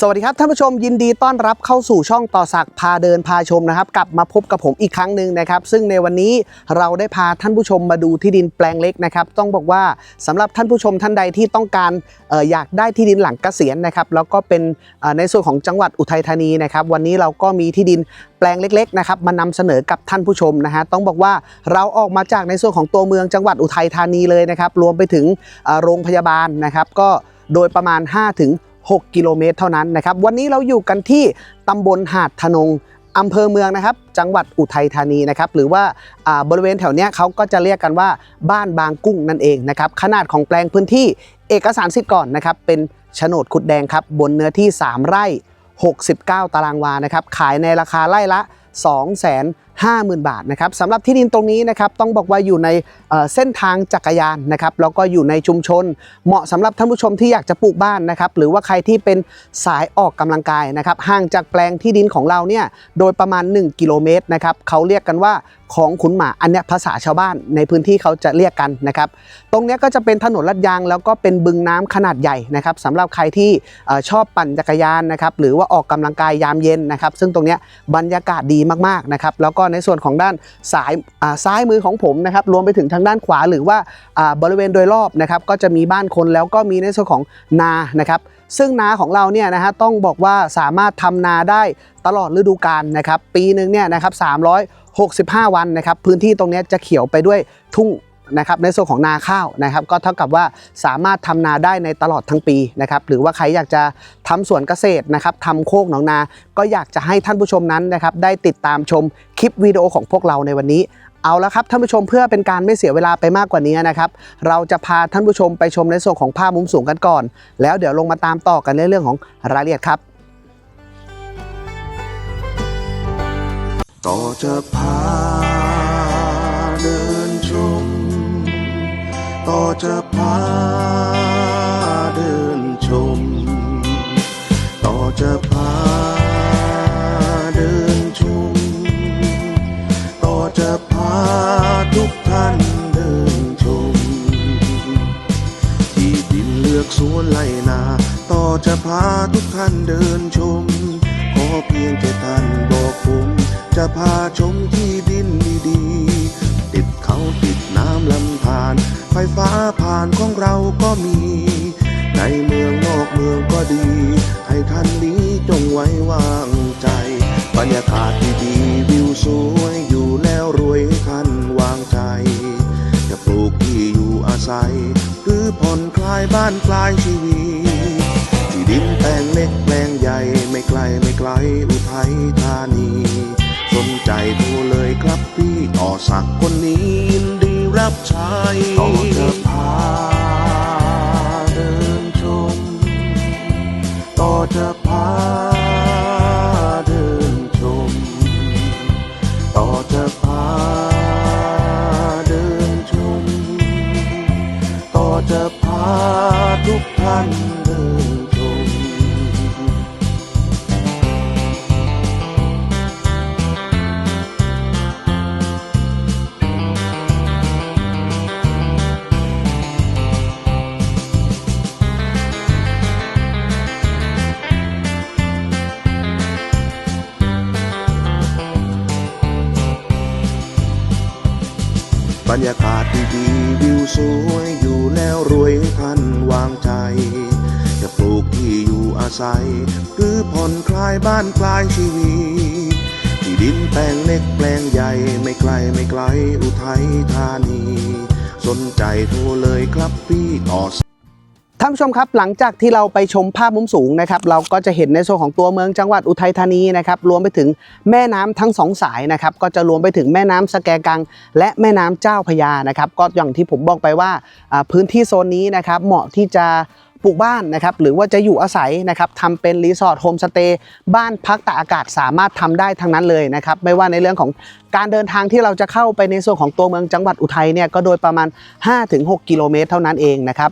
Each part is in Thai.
สวัสดีครับท่านผู้ชมยินดีต้อนรับเข้าสู่ช่องต่อสักพาเดินพาชมนะครับ กลับมาพบกับผมอีกครั้งหนึ่งนะครับ ซึ่งในวันนี้เราได้พาท่านผู้ชมมาดูที่ดินแปลงเล็กนะครับ ต้องบอกว่าสำหรับท่านผู้ชมท่านใดที่ต้องการอออยากได้ที่ดินหลังเกษียณนะครับแล้วก็เป็นในส่วนของจังหวัดอุทัยธานีนะครับวันนี้เราก็มีที่ดินแปลงเล็กๆนะครับมานำเสนอกับท่านผู้ชมนะฮะต้องบอกว่าเราออกมาจากในส่วนของตัวเมืองจังหวัดอุทัยธานีเลยนะครับรวมไปถึงโรงพยาบาลนะครับก็โดยประมาณ5ถึง 6 กิโลเมตรเท่านั้นนะครับ วันนี้เราอยู่กันที่ตำบลหาดทนงอำเภอเมืองนะครับ จังหวัดอุทัยธานีนะครับ หรือว่าบริเวณแถวเนี้ยเขาก็จะเรียกกันว่าบ้านบางกุ้งนั่นเองนะครับ ขนาดของแปลงพื้นที่เอกสารสิทธิ์ก่อนนะครับ เป็นโฉนดขุดแดงครับ บนเนื้อที่ 3 ไร่ 69 ตารางวานะครับ ขายในราคาไร่ละ2 5 0 0 0 0 บาทนะครับสำหรับที่ดินตรงนี้นะครับต้องบอกว่าอยู่ในเเส้นทางจักรยานนะครับแล้วก็อยู่ในชุมชน เหมาะสำหรับท่านผู้ชมที่อยากจะปลูกบ้านนะครับหรือว่าใครที่เป็นสายออกกำลังกายนะครับห่างจากแปลงที่ดินของเราเนี่ยโดยประมาณ 1 กิโลเมตรนะครับเขาเรียกกันว่าของขุนหมาอันเนี้ยภาษาชาวบ้านในพื้นที่เขาจะเรียกกันนะครับตรงเนี้ยก็จะเป็นถนนลาดยาง แล้วก็เป็นบึงน้ำขนาดใหญ่นะครับสำหรับใครที่อชอบปั่นจักรยานนะครับหรือว่าออกกำลังกายยามเย็นนะครับซึ่งตรงเนี้ยบรรยากาศดีมากๆนะครับแล้วก็ในส่วนของด้านสายซ้ายมือของผมนะครับรวมไปถึงทางด้านขวาหรือว่าบริเวณโดยรอบนะครับก็จะมีบ้านคนแล้วก็มีในส่วนของนานะครับซึ่งนาของเราเนี่ยนะฮะต้องบอกว่าสามารถทำนาได้ตลอดฤดูกาลนะครับปีหนึ่งเนี่ยนะครับ365 วันนะครับพื้นที่ตรงนี้จะเขียวไปด้วยทุ่ง นะครับในส่วนของนาข้าวนะครับ ก็เท่ากับว่าสามารถทำนาได้ในตลอดทั้งปีนะครับหรือว่าใครอยากจะทำสวนเกษตรนะครับทำโคกหนองนา ก็อยากจะให้ท่านผู้ชมนั้นนะครับได้ติดตามชมคลิปวิดีโอของพวกเราในวันนี้เอาละครับท่านผู้ชมเพื่อเป็นการไม่เสียเวลาไปมากกว่านี้นะครับ เราจะพาท่านผู้ชมไปชมในส่วนของภาพมุมสูงกันก่อน แล้วเดี๋ยวลงมาตามต่อกันในเรื่องของรายละเอียดครับ ต่อจะพา ต่อจะพาเดินชม ต่อจะพาเดินชม ต่อจะพาทุกท่านเดินชม ที่ดินเลือกสวนไล่นา ต่อจะพาทุกท่านเดินชม ขอเพียงแค่ท่านบอกผม จะพาชมที่ดินดี ไฟฟ้าผ่านของเราก็มี ในเมืองนอกเมืองก็ดี ให้ท่านนี้จงไว้วางใจ บรรยากาศดีๆวิวสวยอยู่แล้วรวยท่านวางใจ จะปลูกที่อยู่อาศัย หรือผ่อนคลายบ้านปลายชีวิตที่ดินแปลงเล็กแปลงใหญ่ไม่ไกลไม่ไกลอุทัยธานี สนใจโทรเลยครับพี่ต่อสักคนนี้ด รับใช้ต่อจะพาเดินชม ต่อจะพาเดินชม ต่อจะพาเดินชม ต่อจะพาทุกท่าน รรยากาศดีๆวิวสวยอยู่แล้วรวยท่านวางใจ จะปลูกที่อยู่อาศัย หรือผ่อนคลายบ้านคลายชีวิตที่ดินแปลงเล็กแปลงใหญ่ไม่ไกลไม่ไกลอุทัยธานี สนใจโทรเลยครับพี่ต่อ ท่านผู้ชมครับหลังจากที่เราไปชมภาพมุมสูงนะครับเราก็จะเห็นในส่วนของตัวเมืองจังหวัดอุทัยธานีนะครับรวมไปถึงแม่น้ำทั้งสองสายนะครับก็จะรวมไปถึงแม่น้ำสแกกัง และแม่น้ำเจ้าพระยานะครับก็อย่างที่ผมบอกไปว่าพื้นที่โซนนี้นะครับเหมาะที่จะปลูกบ้านนะครับหรือว่าจะอยู่อาศัยนะครับทำเป็นรีสอร์ทโฮมสเตย์บ้านพักตากอากาศสามารถทำได้ทั้งนั้นเลยนะครับไม่ว่าในเรื่องของการเดินทางที่เราจะเข้าไปในส่วนของตัวเมืองจังหวัดอุทัยเนี่ยก็โดยประมาณ 5-6 กิโลเมตรเท่านั้นเองนะครับ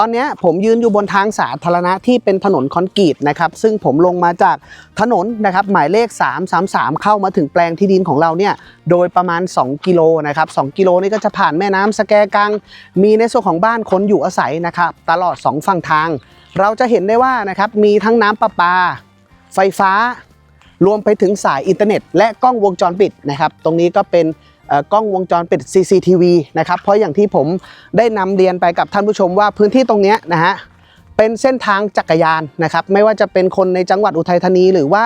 ตอนนี้ผมยืนอยู่บนทางสาธารณะที่เป็นถนนคอนกรีตนะครับซึ่งผมลงมาจากถนนนะครับหมายเลข 333 เข้ามาถึงแปลงที่ดินของเราเนี่ยโดยประมาณ 2 กิโลนะครับ2กิโลนี่ก็จะผ่านแม่น้ำสแกกัง มีในส่วนของบ้านคนอยู่อาศัยนะครับตลอด 2 ฝั่งทาง เราจะเห็นได้ว่านะครับมีทั้งน้ำประปา ไฟฟ้ารวมไปถึงสายอินเทอร์เน็ต และกล้องวงจรปิดนะครับตรงนี้ก็เป็น กล้องวงจรปิด CCTV นะครับเพราะอย่างที่ผมได้นำเรียนไปกับท่านผู้ชมว่าพื้นที่ตรงนี้นะฮะเป็นเส้นทางจักรยานนะครับไม่ว่าจะเป็นคนในจังหวัดอุทัยธานีหรือว่า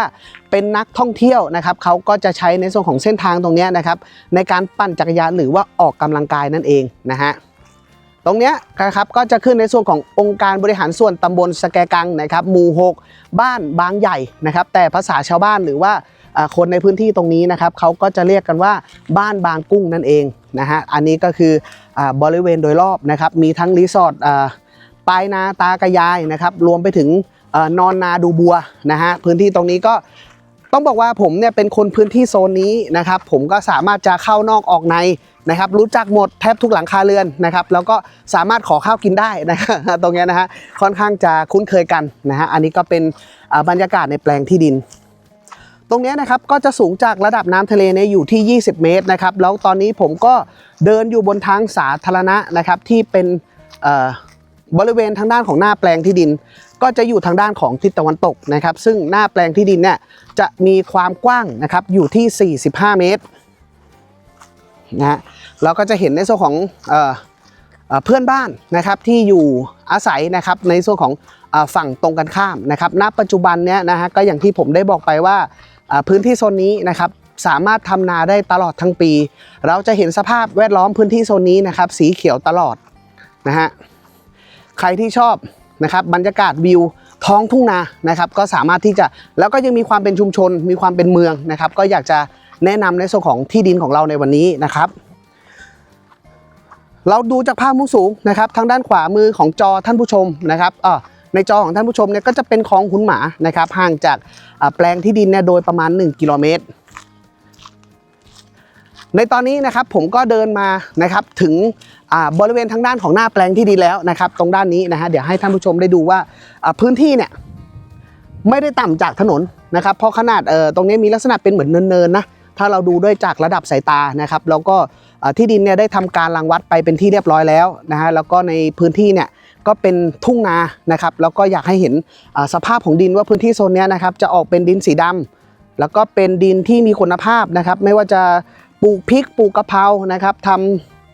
เป็นนักท่องเที่ยวนะครับเขาก็จะใช้ในส่วนของเส้นทางตรงนี้นะครับในการปั่นจักรยานหรือว่าออกกำลังกายนั่นเองนะฮะตรงเนี้ยนะครับก็จะขึ้นในส่วนขององค์การบริหารส่วนตำบลสแกกังนะครับหมู่ 6 บ้านบางใหญ่นะครับแต่ภาษาชาวบ้านหรือว่า คนในพื้นที่ตรงนี้นะครับเขาก็จะเรียกกันว่าบ้านบางกุ้งนั่นเองนะฮะอันนี้ก็คืออบริเวณโดยรอบนะครับมีทั้งรีสอร์ทปลายนาตากระยายนะครับรวมไปถึงอนอนนาดูบัวนะฮะพื้นที่ตรงนี้ก็ต้องบอกว่าผมเนี่ยเป็นคนพื้นที่โซนนี้นะครับผมก็สามารถจะเข้านอกออกในนะครับรู้จักหมดแทบทุกหลังคาเรือนนะครับแล้วก็สามารถขอข้าวกินได้นะครับตรงนี้นะฮะค่อนข้างจะคุ้นเคยกันนะฮะอันนี้ก็เป็นบรรยากาศในแปลงที่ดิน ตรงนี้นะครับก็จะสูงจากระดับน้ำทะเลเนี่ยอยู่ที่ 20 เมตรนะครับแล้วตอนนี้ผมก็เดินอยู่บนทางสาธารณะนะครับที่เป็นบริเวณทางด้านของหน้าแปลงที่ดิน ก็จะอยู่ทางด้านของทิศตะวันตกนะครับ ซึ่งหน้าแปลงที่ดินเนี่ยจะมีความกว้างนะครับอยู่ที่ 45 เมตรนะฮะเราก็จะเห็นในส่วนของเออเออเพื่อนบ้านนะครับที่อยู่อาศัยนะครับในส่วนของฝั่งตรงกันข้ามนะครับ ณ ปัจจุบันเนี้ยนะฮะก็อย่างที่ผมได้บอกไปว่า พื้นที่โซนนี้นะครับสามารถทำนาได้ตลอดทั้งปี เราจะเห็นสภาพแวดล้อมพื้นที่โซนนี้นะครับ สีเขียวตลอดนะฮะใครที่ชอบนะครับบรรยากาศวิวท้องทุ่งนานะครับ ก็สามารถที่จะแล้วก็ยังมีความเป็นชุมชน มีความเป็นเมืองนะครับ ก็อยากจะแนะนำในส่วนของที่ดินของเราในวันนี้นะครับ เราดูจากภาพมุมสูงนะครับ ทางด้านขวามือของจอท่านผู้ชมนะครับอ่า ในจอของท่านผู้ชมเนี่ยก็จะเป็นคลองขุนหมานะครับห่างจากแปลงที่ดินเนี่ยโดยประมาณ 1 กิโลเมตร ในตอนนี้นะครับผมก็เดินมานะครับถึงบริเวณทางด้านของหน้าแปลงที่ดินแล้วนะครับ ตรงด้านนี้นะฮะเดี๋ยวให้ท่านผู้ชมได้ดูว่าพื้นที่เนี่ยไม่ได้ต่ำจากถนนนะครับเพราะขนาดเอ่อตรงนี้มีลักษณะเป็นเหมือนเนินๆนะถ้าเราดูด้วยจากระดับสายตานะครับแล้วก็ที่ดินเนี่ยได้ทำการรังวัดไปเป็นที่เรียบร้อยแล้วนะฮะแล้วก็ในพื้นที่เนี่ย ก็เป็นทุ่งนานะครับแล้วก็อยากให้เห็นสภาพของดินว่าพื้นที่โซนนี้นะครับจะออกเป็นดินสีดำแล้วก็เป็นดินที่มีคุณภาพนะครับ ไม่ว่าจะปลูกพริกปลูกกะเพรานะครับท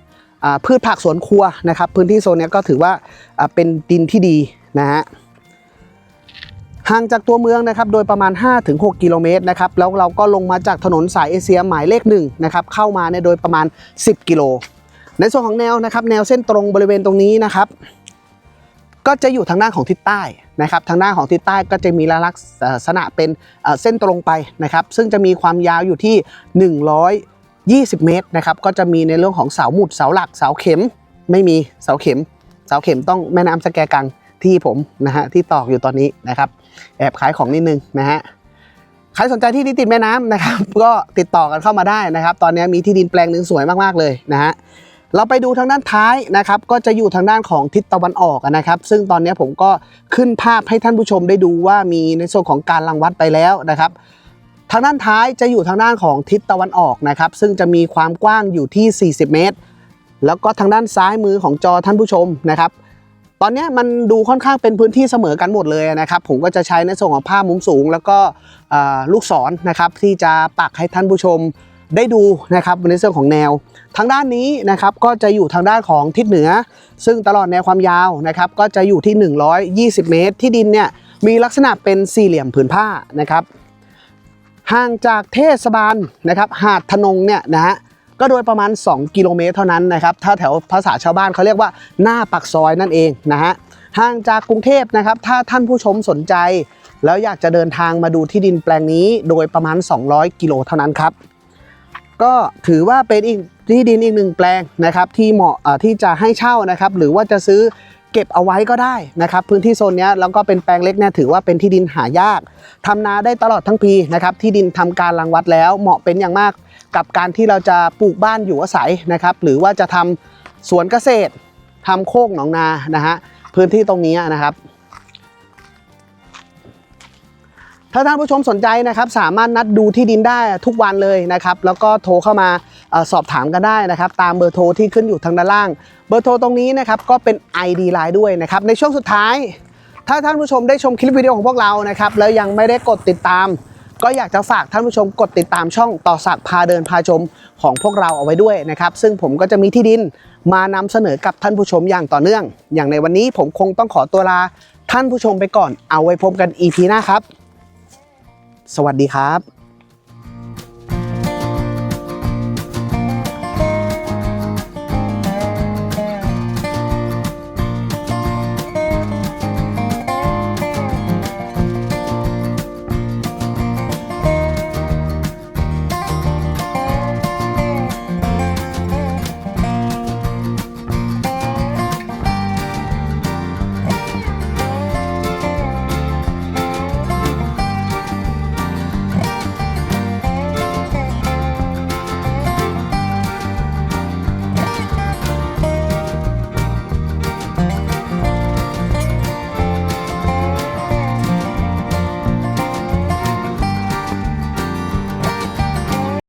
ำพืชผักสวนครัวนะครับ พื้นที่โซนนี้ก็ถือว่าอ่าเป็นดินที่ดีนะฮะห่างจากตัวเมืองนะครับโดยประมาณ 5-6 กิโลเมตรนะครับแล้วเราก็ลงมาจากถนนสายเอเชียหมายเลขหนึ่งนะครับเข้ามาเนี่ยโดยประมาณ 10 กิโล ในส่วนของแนวนะครับแนวเส้นตรงบริเวณตรงนี้นะครับ ก็จะอยู่ทางด้านของทิศใต้นะครับ ทางด้านของทิศใต้ก็จะมีลักษณะเป็นเส้นตรงไปนะครับ ซึ่งจะมีความยาวอยู่ที่ 120 เมตรนะครับ ก็จะมีในเรื่องของเสาหมุดเสาหลักเสาเข็มไม่มีเสาเข็ม เสาเข็มต้องแม่น้ำสแกกังที่ผมนะฮะที่ตอกอยู่ตอนนี้นะครับ แอบขายของนิดนึงนะฮะใครสนใจที่ดินติดแม่น้ำนะครับ ก็ติดต่อกันเข้ามาได้นะครับ ตอนนี้มีที่ดินแปลงหนึ่งสวยมากๆเลยนะฮะ เราไปดูทางด้านท้ายนะครับก็จะอยู่ทางด้านของทิศตะวันออกนะครับ ซึ่งตอนนี้ผมก็ขึ้นภาพให้ท่านผู้ชมได้ดูว่ามีในส่วนของการรังวัดไปแล้วนะครับ ทางด้านท้ายจะอยู่ทางด้านของทิศตะวันออกนะครับ ซึ่งจะมีความกว้างอยู่ที่ 40 เมตร แล้วก็ทางด้านซ้ายมือของจอท่านผู้ชมนะครับ ตอนนี้มันดูค่อนข้างเป็นพื้นที่เสมอกันหมดเลยนะครับ ผมก็จะใช้ในส่วนของภาพมุมสูง แล้วก็ลูกศรนะครับที่จะปักให้ท่านผู้ชม ได้ดูนะครับในเรื่องของแนว ทางด้านนี้นะครับก็จะอยู่ทางด้านของทิศเหนือ ซึ่งตลอดแนวความยาวนะครับก็จะอยู่ที่ 120 เมตร ที่ดินเนี่ยมีลักษณะเป็นสี่เหลี่ยมผืนผ้านะครับห่างจากเทศบาลนะครับหาดทนงเนี่ยนะฮะก็โดยประมาณ 2 กิโลเมตรเท่านั้นนะครับถ้าแถวภาษาชาวบ้านเขาเรียกว่าหน้าปักซอยนั่นเองนะฮะห่างจากกรุงเทพนะครับถ้าท่านผู้ชมสนใจ แล้วอยากจะเดินทางมาดูที่ดินแปลงนี้ โดยประมาณ 200 กิโลเท่านั้นครับ ก็ถือว่าเป็นอีกที่ดินอีกหนึ่งแปลงนะครับที่เหมาะที่จะให้เช่านะครับหรือว่าจะซื้อเก็บเอาไว้ก็ได้นะครับ พื้นที่โซนนี้แล้วก็เป็นแปลงเล็กเนี่ยถือว่าเป็นที่ดินหายากทำนาได้ตลอดทั้งปีนะครับที่ดินทำการรังวัดแล้วเหมาะเป็นอย่างมากกับการที่เราจะปลูกบ้านอยู่อาศัยนะครับ หรือว่าจะทำสวนเกษตรทำโคกหนองนานะฮะพื้นที่ตรงนี้นะครับ ถ้าท่านผู้ชมสนใจนะครับสามารถนัดดูที่ดินได้ทุกวันเลยนะครับแล้วก็โทรเข้ามาสอบถามกันได้นะครับตามเบอร์โทรที่ขึ้นอยู่ทางด้านล่าง เบอร์โทรตรงนี้นะครับก็เป็น ID Line ด้วยนะครับในช่วงสุดท้าย ถ้าท่านผู้ชมได้ชมคลิปวิดีโอของพวกเรานะครับแล้วยังไม่ได้กดติดตาม ก็อยากจะฝากท่านผู้ชมกดติดตามช่องต่อสักพาเดินพาชมของพวกเราเอาไว้ด้วยนะครับซึ่งผมก็จะมีที่ดินมานำเสนอกับท่านผู้ชมอย่างต่อเนื่อง อย่างในวันนี้ผมคงต้องขอตัวลาท่านผู้ชมไปก่อนเอาไว้พบกัน EP หน้าครับ สวัสดีครับ